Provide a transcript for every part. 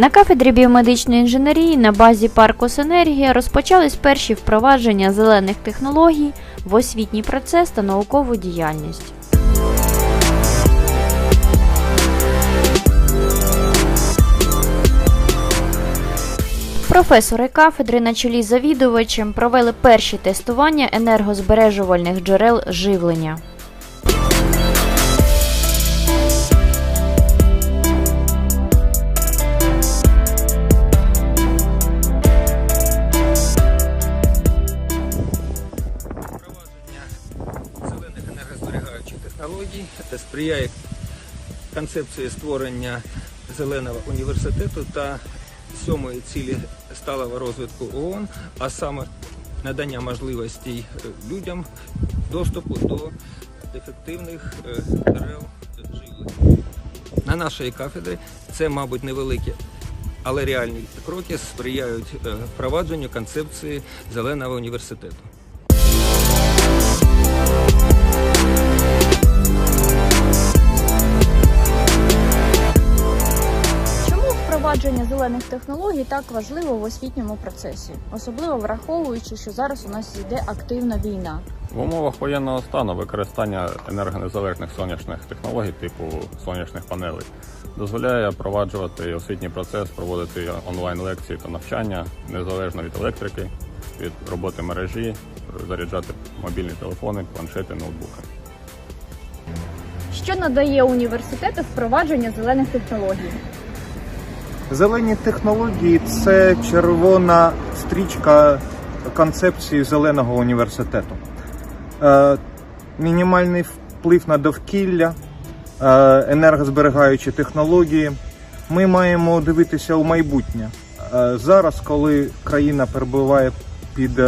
На кафедрі біомедичної інженерії на базі парку Синергія розпочались перші впровадження зелених технологій в освітній процес та наукову діяльність. Професори кафедри на чолі завідувачем провели перші тестування енергозбережувальних джерел живлення. Технологій сприяє концепції створення зеленого університету та сьомої цілі сталого розвитку ООН, а саме надання можливостей е, людям доступу до ефективних е, джерел живлення. На нашій кафедрі це, мабуть, невеликі, але реальні кроки сприяють е, впровадженню концепції зеленого університету. Впровадження зелених технологій так важливо в освітньому процесі, особливо враховуючи, що зараз у нас йде активна війна? В умовах воєнного стану використання енергонезалежних сонячних технологій типу сонячних панелей дозволяє впроваджувати освітній процес, проводити онлайн-лекції та навчання незалежно від електрики, від роботи мережі, заряджати мобільні телефони, планшети, ноутбуки. Що надає університету впровадження зелених технологій? Зелені технології це червона стрічка концепції зеленого університету. Е, мінімальний вплив на довкілля, е, енергозберігаючі технології. Ми маємо дивитися у майбутнє. Е, зараз, коли країна перебуває під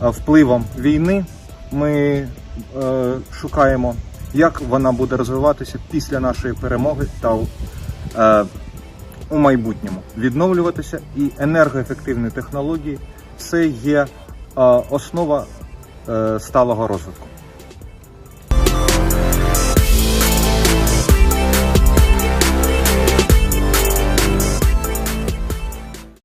впливом війни, ми шукаємо, як вона буде розвиватися після нашої перемоги та у майбутньому відновлюватися і енергоефективні технології це є е, основа е, сталого розвитку.